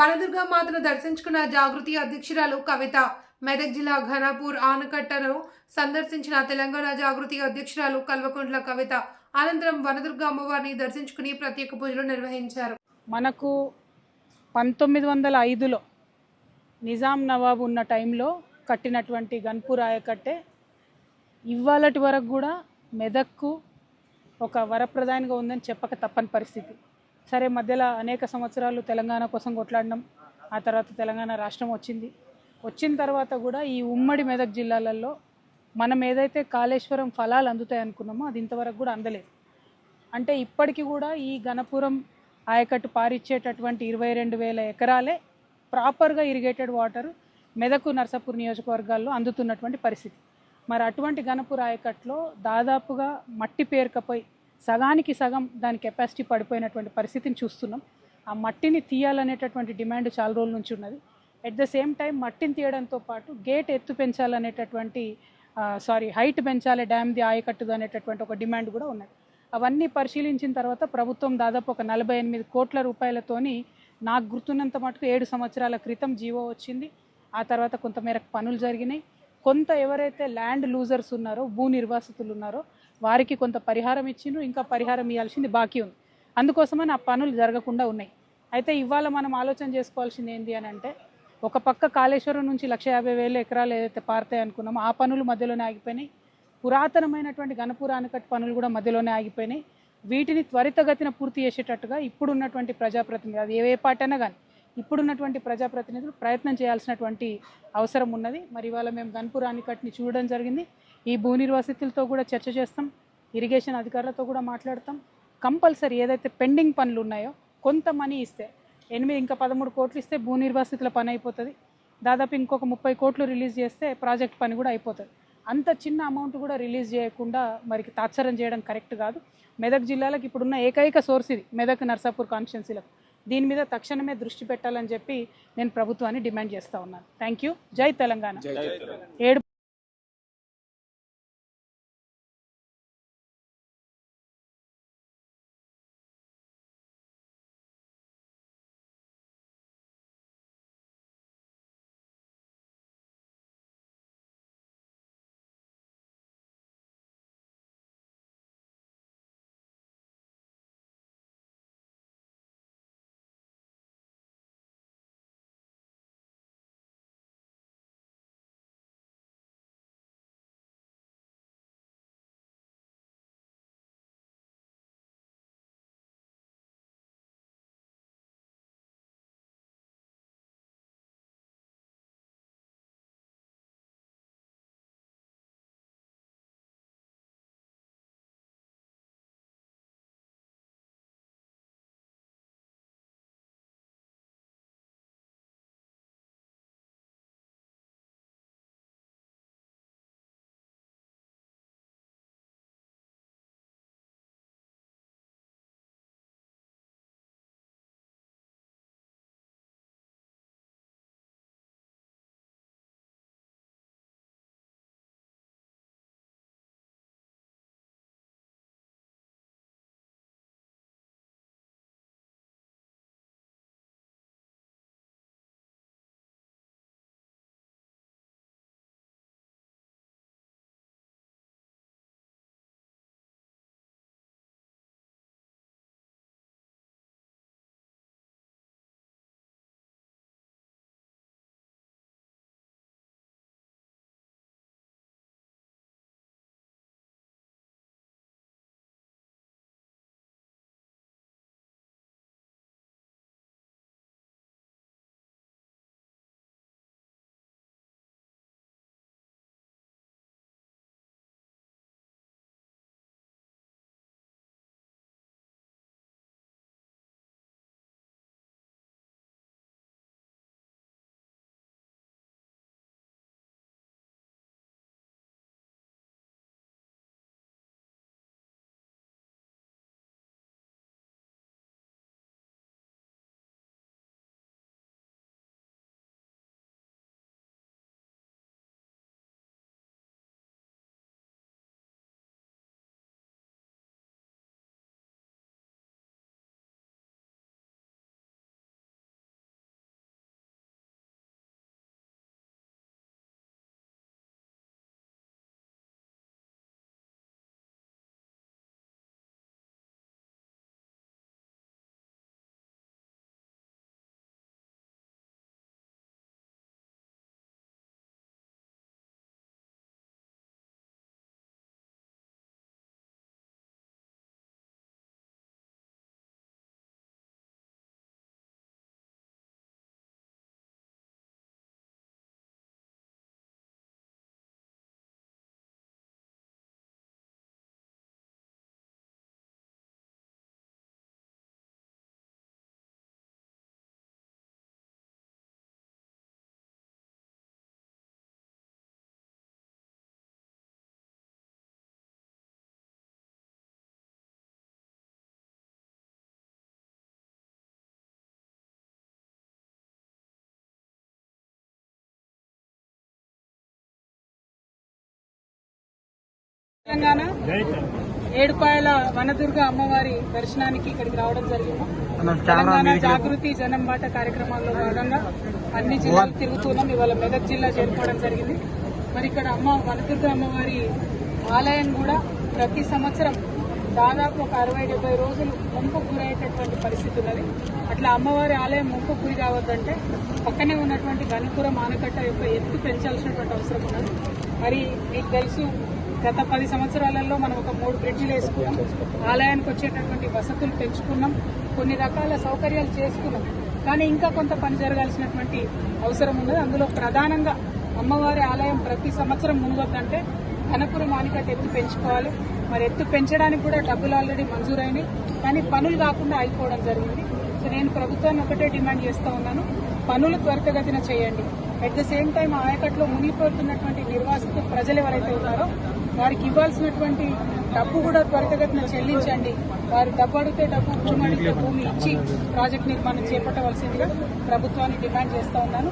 వనదుర్గా మాతను దర్శించుకున్న జాగృతి అధ్యక్షురాలు కవిత. మెదక్ జిల్లా ఘనాపూర్ ఆనకట్టను సందర్శించిన తెలంగాణ జాగృతి అధ్యక్షురాలు కల్వకుంట్ల కవిత అనంతరం వనదుర్గ అమ్మవారిని దర్శించుకుని ప్రత్యేక పూజలు నిర్వహించారు. మనకు పంతొమ్మిది వందల ఐదులో నిజాం నవాబు ఉన్న టైంలో కట్టినటువంటి గన్పూర్ ఆయకట్టే ఇవాళటి వరకు కూడా మెదక్కు ఒక వరప్రధానిగా ఉందని చెప్పక తప్పని పరిస్థితి. సరే మధ్యలో అనేక సంవత్సరాలు తెలంగాణ కోసం కొట్లాడినాం. ఆ తర్వాత తెలంగాణ రాష్ట్రం వచ్చింది. వచ్చిన తర్వాత కూడా ఈ ఉమ్మడి మెదక్ జిల్లాలలో మనం ఏదైతే కాళేశ్వరం ఫలాలు అందుతాయి అనుకున్నామో అది ఇంతవరకు కూడా అందలేదు. అంటే ఇప్పటికీ కూడా ఈ గణపురం ఆయకట్టు పారిచ్చేటటువంటి ఇరవై రెండు వేల ఎకరాలే ప్రాపర్గా ఇరిగేటెడ్ వాటర్ మెదకు నర్సాపూర్ నియోజకవర్గాల్లో అందుతున్నటువంటి పరిస్థితి. మరి అటువంటి గణపూర్ ఆయకట్లో దాదాపుగా మట్టి పేరుకపోయి సగానికి సగం దాని కెపాసిటీ పడిపోయినటువంటి పరిస్థితిని చూస్తున్నాం. ఆ మట్టిని తీయాలనేటటువంటి డిమాండ్ చాలా రోజుల నుంచి ఉన్నది. ఎట్ ద సేమ్ టైం మట్టిని తీయడంతో పాటు గేట్ ఎత్తు పెంచాలనేటటువంటి సారీ హైట్ పెంచాలి డ్యామ్ది ఆయకట్టుది అనేటటువంటి ఒక డిమాండ్ కూడా ఉన్నది. అవన్నీ పరిశీలించిన తర్వాత ప్రభుత్వం దాదాపు ఒక నలభై ఎనిమిది కోట్ల రూపాయలతోని నాకు గుర్తున్నంత మటుకు ఏడు సంవత్సరాల క్రితం జీవో వచ్చింది. ఆ తర్వాత కొంతమేరకు పనులు జరిగినాయి. కొంత ఎవరైతే ల్యాండ్ లూజర్స్ ఉన్నారో భూ నిర్వాసితులు ఉన్నారో వారికి కొంత పరిహారం ఇచ్చిండ్రు ఇంకా పరిహారం ఇవ్వాల్సింది బాకీ ఉంది. అందుకోసమని ఆ పనులు జరగకుండా ఉన్నాయి. అయితే ఇవాళ మనం ఆలోచన చేసుకోవాల్సింది ఏంటి అని అంటే ఒక పక్క కాళేశ్వరం నుంచి లక్ష యాభై వేల ఎకరాలు ఏదైతే పారుతాయి అనుకున్నామో ఆ పనులు మధ్యలోనే ఆగిపోయినాయి. పురాతనమైనటువంటి గణపూర్ ఆనకట్టు పనులు కూడా మధ్యలోనే ఆగిపోయినాయి. వీటిని త్వరితగతిన పూర్తి చేసేటట్టుగా ఇప్పుడున్నటువంటి ప్రజాప్రతినిధి అది ఏ పార్టీ అయినా కానీ ఇప్పుడున్నటువంటి ప్రజాప్రతినిధులు ప్రయత్నం చేయాల్సినటువంటి అవసరం ఉన్నది. మరి ఇవాళ మేము గన్పూర్ ఆనకట్ని చూడడం జరిగింది. ఈ భూ నిర్వాసితులతో కూడా చర్చ చేస్తాం ఇరిగేషన్ అధికారులతో కూడా మాట్లాడతాం. కంపల్సరీ ఏదైతే పెండింగ్ పనులు ఉన్నాయో కొంత మనీ ఇస్తే ఎనిమిది ఇంకా పదమూడు కోట్లు ఇస్తే భూ నిర్వాసితుల పని అయిపోతుంది. దాదాపు ఇంకొక ముప్పై కోట్లు రిలీజ్ చేస్తే ప్రాజెక్ట్ పని కూడా అయిపోతుంది. అంత చిన్న అమౌంట్ కూడా రిలీజ్ చేయకుండా మరికి తాత్సరం చేయడం కరెక్ట్ కాదు. మెదక్ జిల్లాలకు ఇప్పుడున్న ఏకైక సోర్స్ ఇది మెదక్ నర్సాపూర్ కాన్స్టిట్యున్సీలకు. దీని మీద తక్షణమే దృష్టి పెట్టాలని చెప్పి నేను ప్రభుత్వాన్ని డిమాండ్ చేస్తా ఉన్నాను. Thank you. జై తెలంగాణ. ఏడు తెలంగాణ. ఏడుపాయల వనదుర్గ అమ్మవారి దర్శనానికి ఇక్కడికి రావడం జరిగింది. తెలంగాణ జాగృతి జనం బాట కార్యక్రమాల్లో భాగంగా అన్ని జిల్లాలు తిరుగుతున్నాం ఇవాళ మెదక్ జిల్లా చేరుకోవడం జరిగింది. మరి ఇక్కడ అమ్మ వనదుర్గ అమ్మవారి ఆలయం కూడా ప్రతి సంవత్సరం దాదాపు ఒక అరవై డెబ్బై రోజులు ముంపుకు గురయ్యేటటువంటి పరిస్థితి ఉన్నది. అట్లా అమ్మవారి ఆలయం ముంపుకు గురి కావద్దంటే పక్కనే ఉన్నటువంటి గణపురం ఆనకట్ట యొక్క ఎత్తు పెంచాల్సినటువంటి అవసరం ఉన్నది. మరి మీకు తెలుసు గత పది సంవత్సరాలలో మనం ఒక మూడు బ్రిడ్జిలు వేసుకున్నాం. ఆలయానికి వచ్చేటటువంటి వసతులు పెంచుకున్నాం. కొన్ని రకాల సౌకర్యాలు చేసుకున్నాం. కానీ ఇంకా కొంత పని జరగాల్సినటువంటి అవసరం ఉన్నది. అందులో ప్రధానంగా అమ్మవారి ఆలయం ప్రతి సంవత్సరం మునుగొద్దంటే కనకూరు మానికట్ ఎత్తు పెంచుకోవాలి. మరి ఎత్తు పెంచడానికి కూడా డబ్బులు ఆల్రెడీ మంజూరైనాయి. కానీ పనులు కాకుండా అయిపోవడం జరిగింది. సో నేను ప్రభుత్వాన్ని ఒకటే డిమాండ్ చేస్తూ ఉన్నాను. పనులు త్వరితగతిన చేయండి. అట్ ద సేమ్ టైం ఆయకట్లో మునిగిపోతున్నటువంటి నిర్వాసిత ప్రజలు ఎవరైతే ఉన్నారో వారికి ఇవ్వాల్సినటువంటి డబ్బు కూడా త్వరితగతిన చెల్లించండి. వారు డబ్బు అడిగితే డబ్బు భూమి అడిగితే భూమి ఇచ్చి ప్రాజెక్ట్ నిర్మాణం చేపట్టవలసిందిగా ప్రభుత్వాన్ని డిమాండ్ చేస్తా ఉన్నాను.